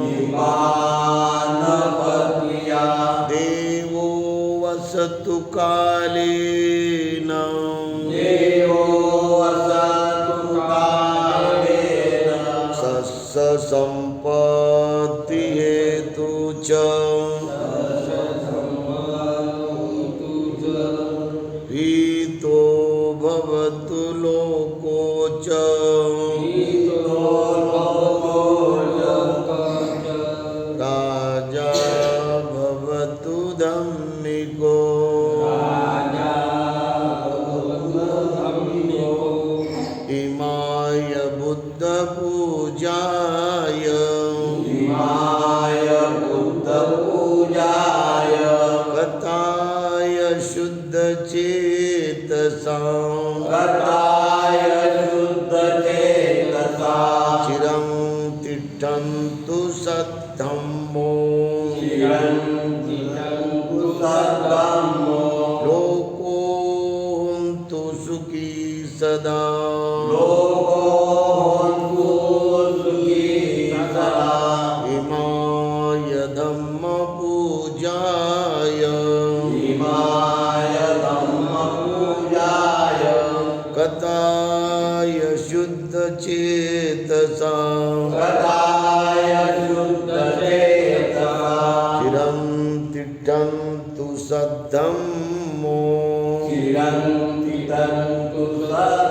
निपानपत्या देवो वसतु काले। Kiran Titan Kutas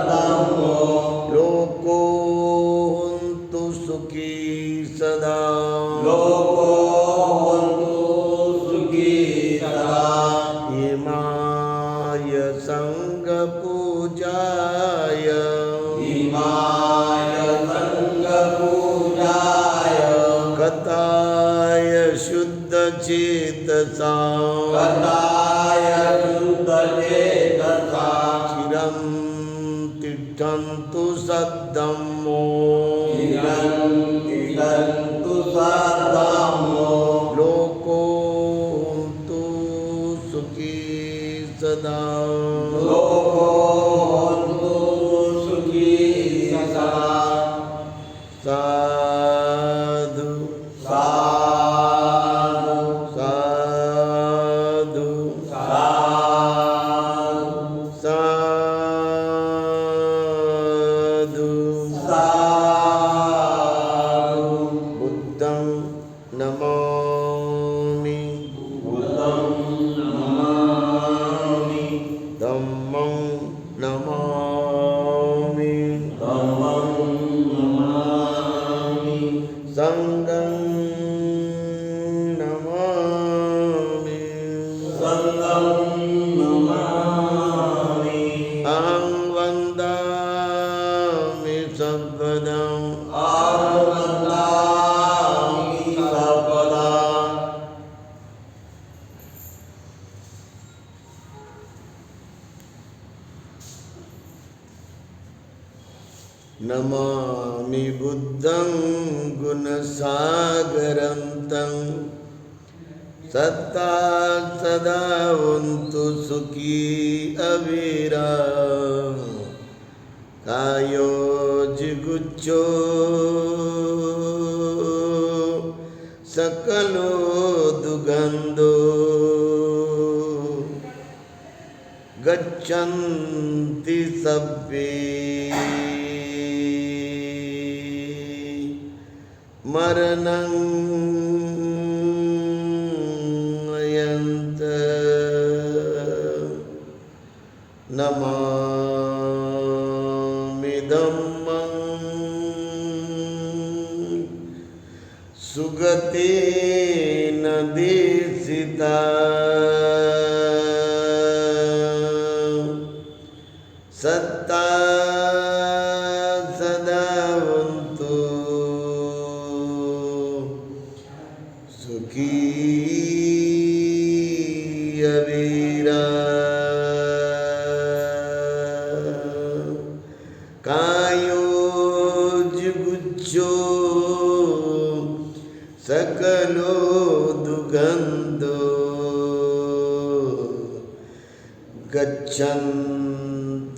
नमामि बुद्धं गुणसागरं तं। सत्ता सदा वन्तु सुखी अविरा कायो जिगुच्छो सकलो दुगन्धो गच्छन्ति सभ्ये। maranang yanta nama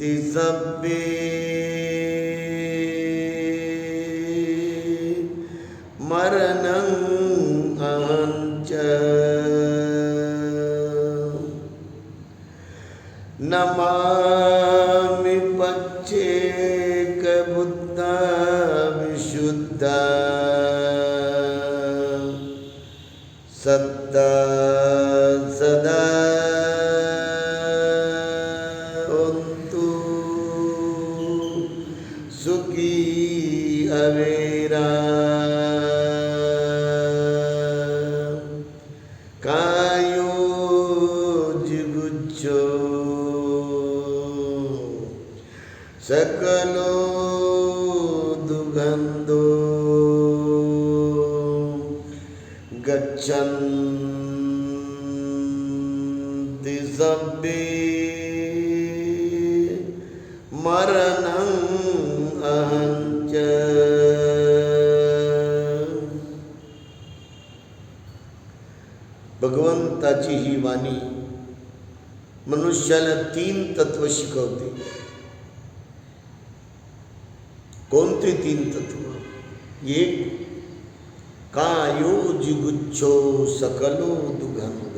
تسبح गच्छन्ति। सब्बे मरणं अहं च। भगवंताची ही वाणी मनुष्याला तीन तत्व शिकवते कोणते तीन तत्व एक कायो जिगुच्छो सकलो दुगंध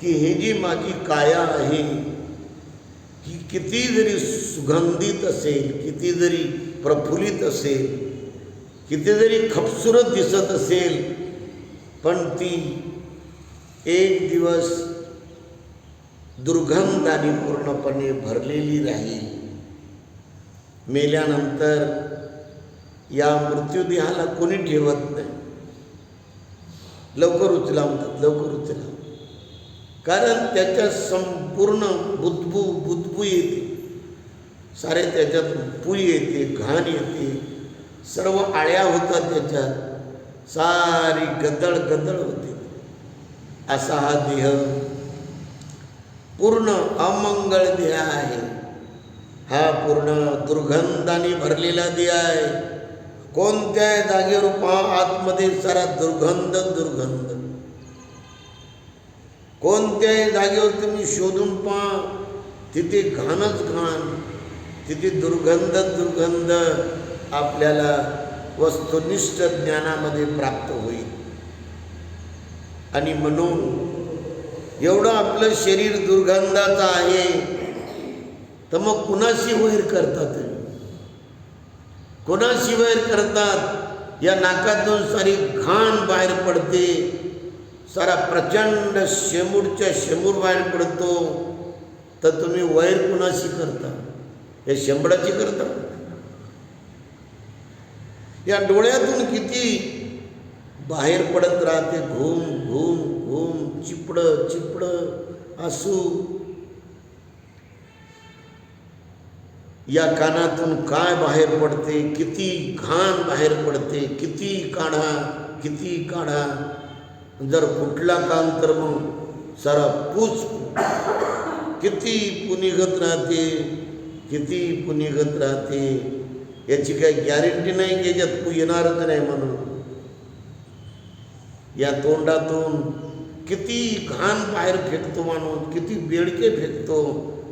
की हे जी माझी काया आहे की किती जरी सुगंधित असेल किती जरी प्रफुल्लित असेल किती जरी खपसुरत दिसत असेल पण ती एक दिवस दुर्गंधाने पूर्णपणे भरलेली राहील. मेल्यानंतर या मृत्यूदेहाला कोणी ठेवत नाही. लवकर उचला म्हणतात लवकर उचला कारण त्याच्या संपूर्ण बुदबू बुदबू येते. सारे त्याच्यात पुई येते घाण येते. सर्व आळ्या होतात त्याच्यात. सारी गदळ गदळ होते. असा हा देह पूर्ण अमंगळ देह आहे. हा पूर्ण दुर्गंधाने भरलेला दिया आहे. कोणत्याही जागेवर पहा आतमध्ये सारा दुर्गंध दुर्गंध. कोणत्याही जागेवर तुम्ही शोधून पहा तिथे घाणच घाण तिथे दुर्गंध दुर्गंध आपल्याला वस्तुनिष्ठ ज्ञानामध्ये प्राप्त होईल. आणि म्हणून एवढं आपलं शरीर दुर्गंधाचं आहे तर मग कुणाशी वैर करतात तुम्ही कोणाशी वैर करतात? या नाकातून सारी घाण बाहेर पडते. सारा प्रचंड शेमूरच्या शेमूर बाहेर पडतो. तर तुम्ही वैर कुणाशी करता? हे शेंबडाची करता? या डोळ्यातून किती बाहेर पडत राहते. घुम घुम घुम चिपड चिपड असू या कानातून काय बाहेर पडते किती घाण बाहेर पडते किती काढा किती काढा. जर कुठला कान तर मग सारा पूच किती पुनिगत राहते किती पुनिगत राहते. याची काही गॅरंटी नाही की याच्यात पू येणारच नाही म्हणून. या तोंडातून किती घाण बाहेर फेकतो माणूस किती बेडके फेकतो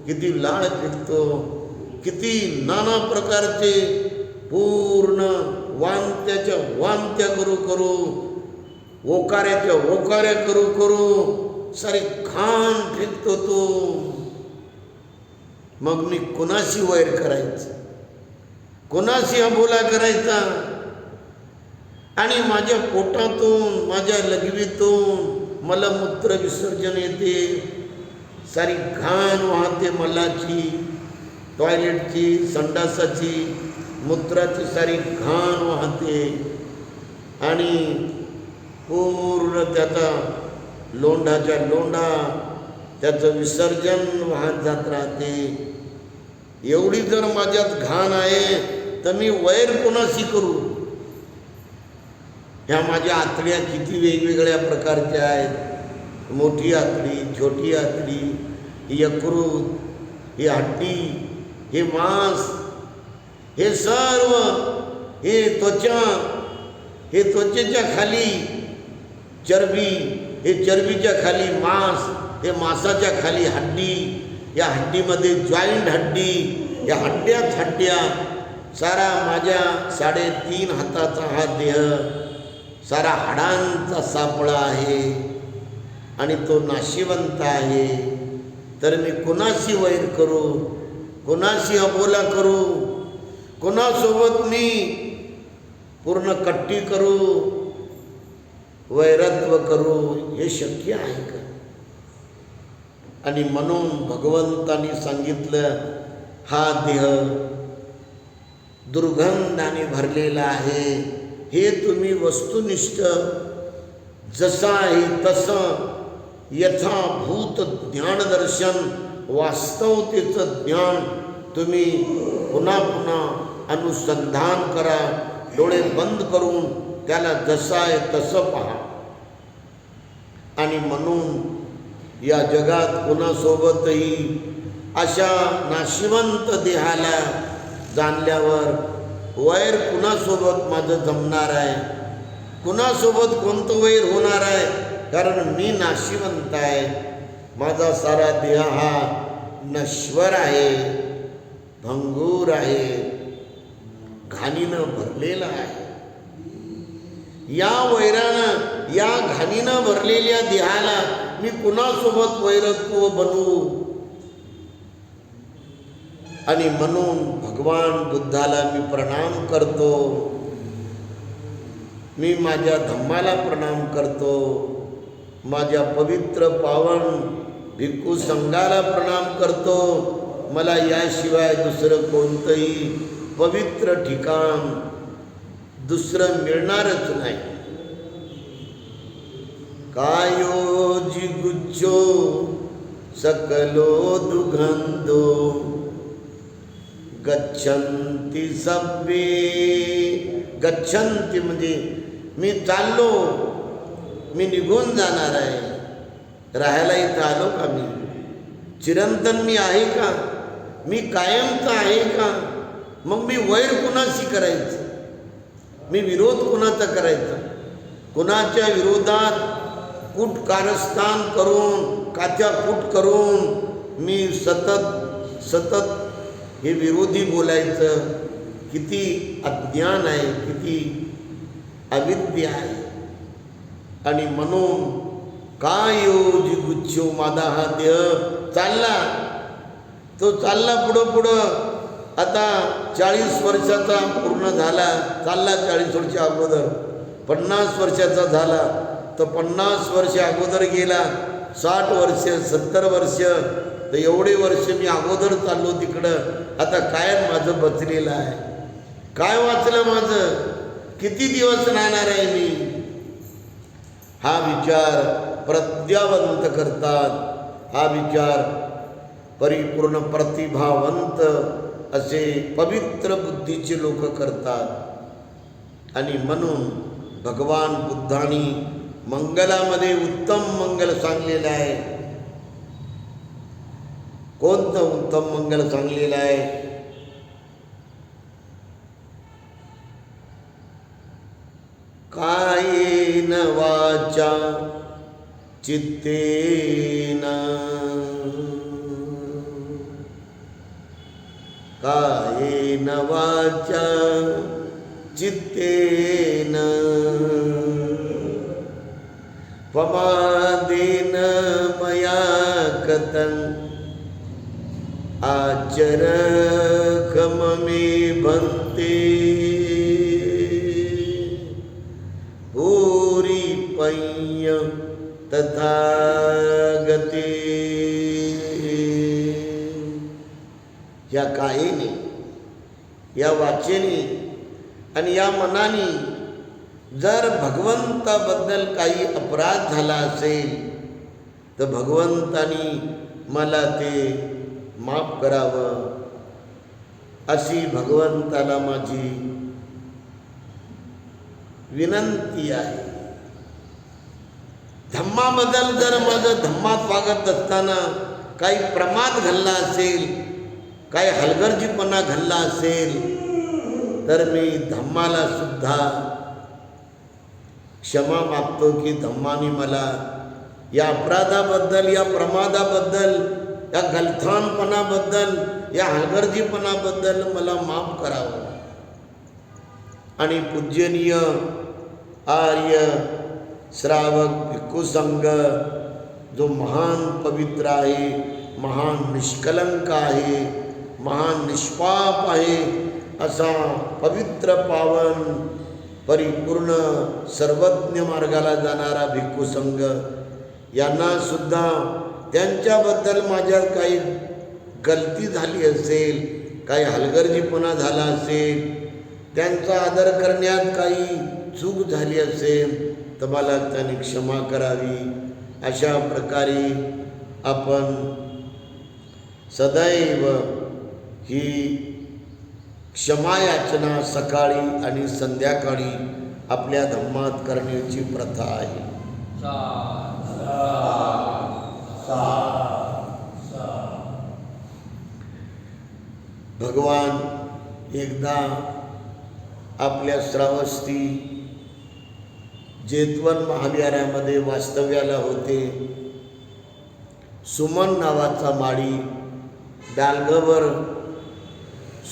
किती लाळ फेकतो. किती नाना प्रकारचे पूर्ण वांत्याच्या वांत्या करू करू ओकाऱ्याच्या ओकाऱ्या करू करू सारी घाण फेकतो तो. मग मी कोणाशी वैर करायचं? कोणाशी अबोला करायचा? आणि माझ्या पोटातून माझ्या लघवीतून मलमूत्र विसर्जन येते. सारी घाण वाहते मलाची टॉयलेटची संडासाची मूत्राची सारी घाण वाहते. आणि पूर्ण त्याचा लोंढाच्या लोंढा त्याचं विसर्जन वाहत जात राहते. एवढी जर माझ्यात घाण आहे तर मी वैर कोणाशी करू? ह्या माझ्या आतड्या किती वेगवेगळ्या प्रकारच्या आहेत. मोठी आतडी छोटी आतडी ही यकृत ही हड्डी हे मांस हे सर्व हे त्वचा हे त्वचेच्या खाली चरबी हे चरबीच्या खाली मांस हे मांसाच्या खाली हड्डी या हड्डीमध्ये जॉईंट हड्डी या हड्ड्यात हड्ड्या सारा माझ्या साडेतीन हाताचा हा देह सारा हाडांचा सापळा आहे आणि तो नाशिवंत आहे. तर मी कुणाशी वैर करू? कुणाशी अबोला करू? कुणासोबत मी पूर्ण कट्टी करू? वैरत्व करू? हे शक्य आहे का? आणि म्हणून भगवंतानी सांगितलं हा देह दुर्गंधाने भरलेला आहे. हे तुम्ही वस्तुनिष्ठ जसं आहे तसं यथाभूत ज्ञानदर्शन वास्तवतेचं ज्ञान तुम्ही पुन्हा पुन्हा अनुसंधान करा डोळे बंद करून त्याला जसं आहे तसं पहा. आणि म्हणून या जगात कुणासोबतही अशा नाशिवंत देहाला जाणल्यावर वैर कुणासोबत माझं जमणार आहे? कुणासोबत कोणतं वैर होणार आहे? कारण मी नाशिवंत आहे. माझा सारा देह हा नश्वर आहे भंगूर आहे घाणीनं भरलेला आहे. या वैरानं या घाणीनं भरलेल्या देहाला मी कुणासोबत वैरत्व बनवू आणि म्हणून भगवान बुद्धाला मी प्रणाम करतो. मी माझ्या धम्माला प्रणाम करतो. माझ्या पवित्र पावन भिक्खू संघाला प्रणाम करतो. मला याशिवाय दुसरं कोणतंही पवित्र ठिकाण दुसरं मिळणारच नाही. कायो जिगुच्छो सकलो दुगंधो गच्छंती सभ्ये. गच्छंती म्हणजे मी चाललो मी निघून जाणार आहे. राहायला इथं आलो का मी? चिरंतन मी आहे का? मी कायमचा आहे का? मग मी वैर कुणाशी करायचं? मी विरोध कुणाचा करायचा? कुणाच्या विरोधात कूट कारस्थान करून काच्या कूट करून मी सतत सतत हे विरोधी बोलायचं? किती अज्ञान आहे किती अविद्य आहे. आणि म्हणून काय योजी गुच्छो हा देह. चालला. तो चालला पुढं पुढं. आता चाळीस वर्षाचा पूर्ण झाला. चालला चाळीस वर्ष अगोदर. पन्नास वर्षाचा झाला. तर पन्नास वर्ष अगोदर गेला. साठ वर्ष सत्तर वर्ष. तर एवढे वर्ष मी अगोदर चाललो तिकडं. आता काय माझं बचलेलं आहे? काय वाचलं माझं? किती दिवस राहणार आहे मी? हा विचार प्रज्ञावंत करतात हा विचार परिपूर्ण प्रतिभावंत असे पवित्र बुद्धीचे लोक करतात. आणि म्हणून भगवान बुद्धानी मंगलामध्ये उत्तम मंगल सांगलेलं आहे. कोणतं उत्तम मंगल सांगलेलं आहे? कायेन वाचा चित्तेन। कायेन वाचा चित्तेन। पमादेन मया कथम् आचरखममे भन्ते। या वाचेने आणि या मनाने जर भगवंताबद्दल काही अपराध झाला असेल तर भगवंतानी मला ते माफ करावं अशी भगवंताला माझी विनंती आहे. धम्माबद्दल जर माझं धम्मात वागत असताना काही प्रमाद घालला असेल काही हलगर्जीपणा घडला असेल तर मी धम्माला सुद्धा क्षमा मागतो की धम्माने मला या अपराधाबद्दल या प्रमादाबद्दल या गलथानपणाबद्दल या हलगर्जीपणाबद्दल मला माफ करावं. आणि पूजनीय आर्य श्रावक भिक्खू संघ जो महान पवित्र आहे महान निष्कलंक आहे महान निष्पाप आहे असा पवित्र पावन परिपूर्ण सर्वज्ञ मार्गाला जाणारा भिक्खू संघ. यांना सुद्धा त्यांच्याबद्दल माझ्या काही गलती झाली असेल काही हलगर्जीपणा झाला असेल त्यांचा आदर करण्यात काही चूक झाली असेल तर मला त्यांनी क्षमा करावी. अशा प्रकारे आपण सदैव ही क्षमायाचना सकाळी आणि संध्याकाळी आपल्या धम्मात करण्याची प्रथा आहे. भगवान एकदा आपल्या श्रावस्ती जेतवन महाविहारामध्ये वास्तव्याला होते. सुमन नावाचा माळी डालगवर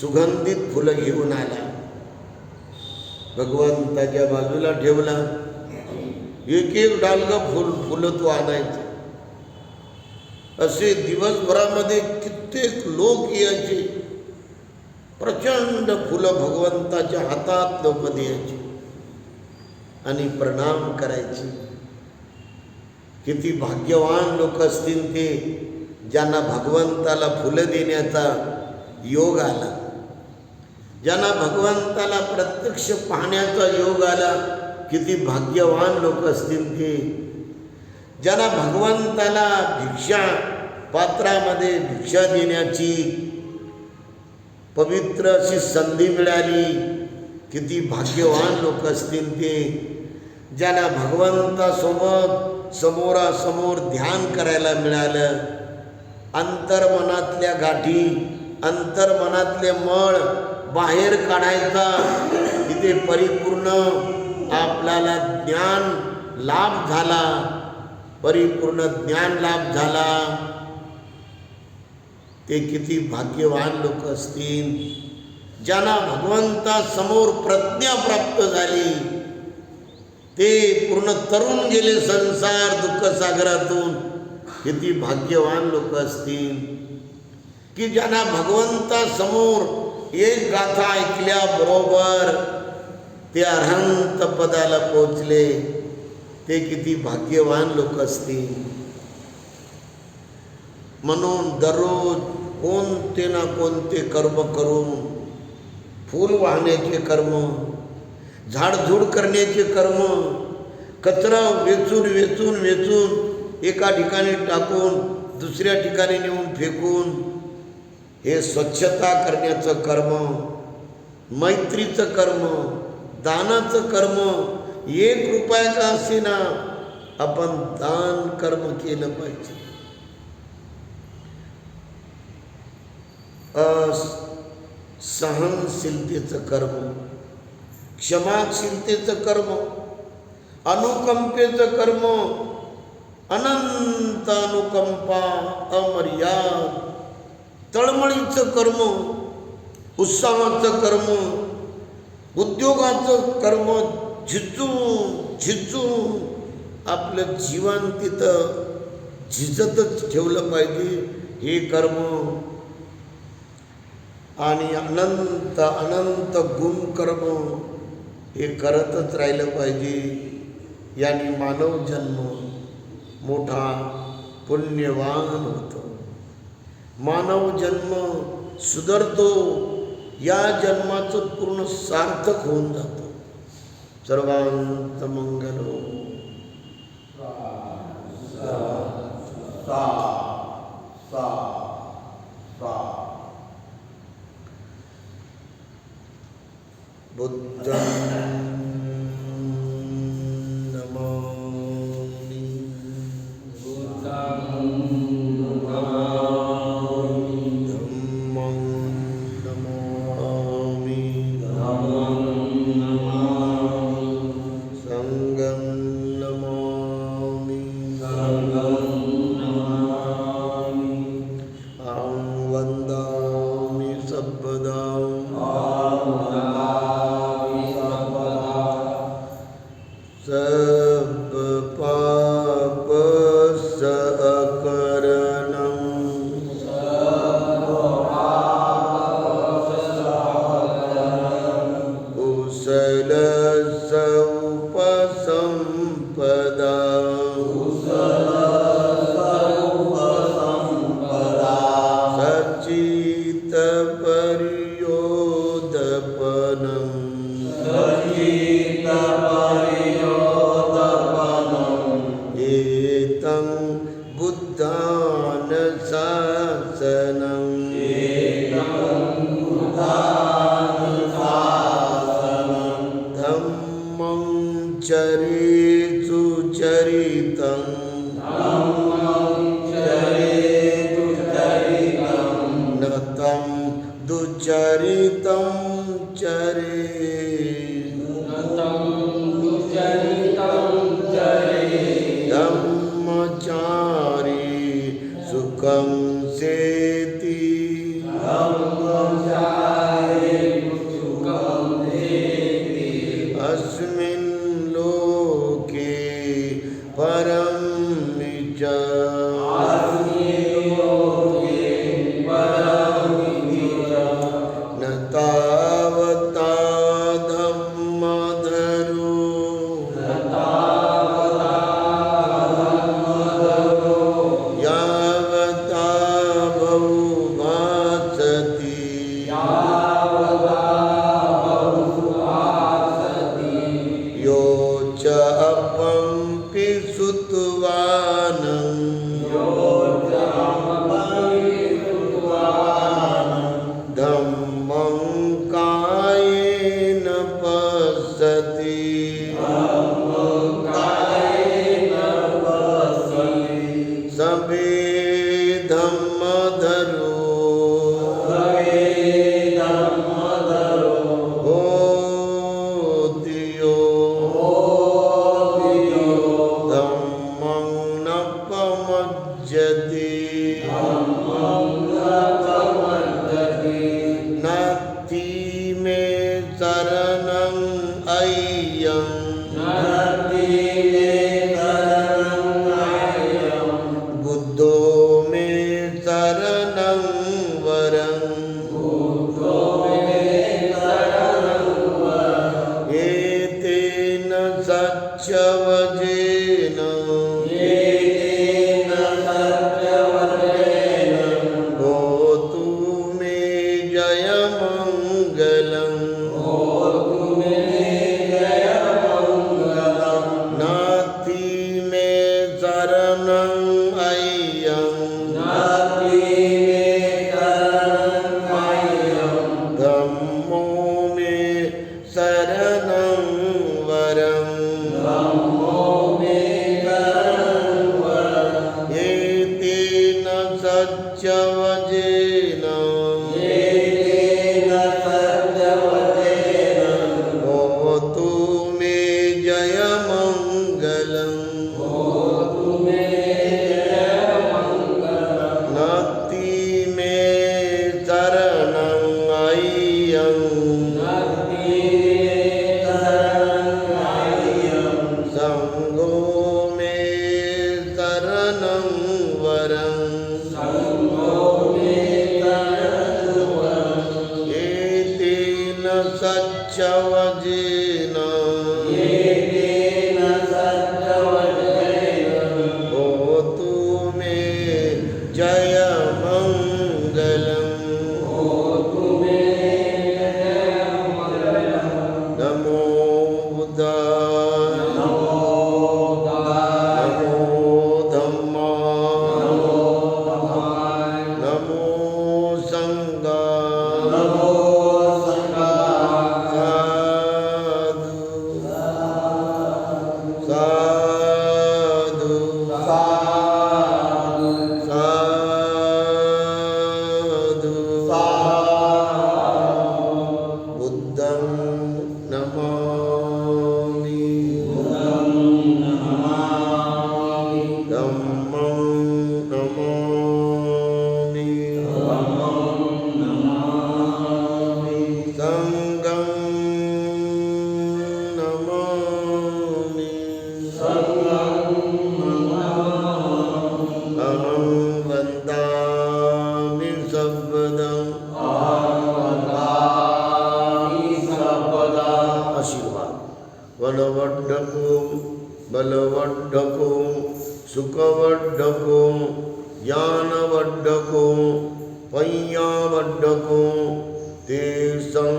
सुगंधित फुलं घेऊन आला भगवंताच्या बाजूला ठेवला. एक एक डालगं फुल फुलं तो आणायचं. असे दिवसभरामध्ये कित्येक लोक यायचे. प्रचंड फुलं भगवंताच्या हातात लोक द्यायची आणि प्रणाम करायचे. किती भाग्यवान लोक असतील ते ज्यांना भगवंताला फुलं देण्याचा योग आला. ज्यांना भगवंताला प्रत्यक्ष पाहण्याचा योग आला किती भाग्यवान लोक असतील ते. ज्यांना भगवंताला भिक्षा पात्रामध्ये भिक्षा देण्याची पवित्र अशी संधी मिळाली किती भाग्यवान लोक असतील ते. ज्यांना भगवंतासोबत समोरासमोर ध्यान करायला मिळालं अंतर्मनातल्या गाठी अंतर्मनातले मळ बाहेर काढायचा. तिथे परिपूर्ण आपल्याला ज्ञान लाभ झाला. परिपूर्ण ज्ञान लाभ झाला. ते किती भाग्यवान लोक असतील. ज्यांना भगवंतासमोर प्रज्ञा प्राप्त झाली. ते पूर्ण तरुण गेले संसार दुःखसागरातून किती भाग्यवान लोक असतील. की ज्यांना भगवंतासमोर एक गाथा ऐकल्याबरोबर ते अरहंत पदाला पोचले ते किती भाग्यवान लोक असतील. म्हणून दररोज कोणते ना कोणते कर्म करून फूल वाहण्याचे कर्म झाडझूड करण्याचे कर्म कचरा वेचून वेचून वेचून एका ठिकाणी टाकून दुसऱ्या ठिकाणी नेऊन फेकून हे स्वच्छता करण्याचं कर्म मैत्रीचं कर्म दानाचं कर्म एक रुपया का असेना आपण दान कर्म केलं पाहिजे. सहनशीलतेचं कर्म क्षमाशीलतेचं कर्म अनुकंपेचं कर्म अनंत अनुकंपा अमर्याद तळमळीचं कर्म उत्साहाचं कर्म उद्योगाचं कर्म झिजू झिजून आपलं जीवन तिथं झिजतच ठेवलं पाहिजे हे कर्म. आणि अनंत अनंत गुण कर्म हे करतच राहिलं पाहिजे. याने मानव जन्म मोठा पुण्यवान होतो. मानव जन्म सुधरतो या जन्माचं पूर्ण सार्थक होऊन जातं. सर्वांत मंगलो हो. बुद्ध च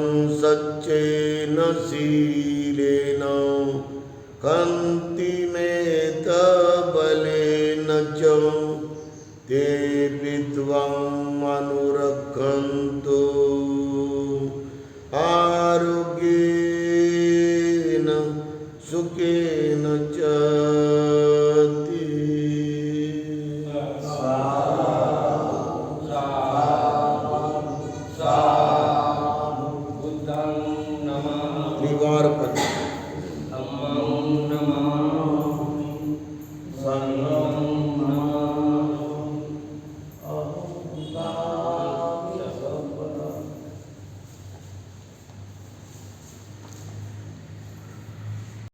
संसच्चेन शीलेन कंती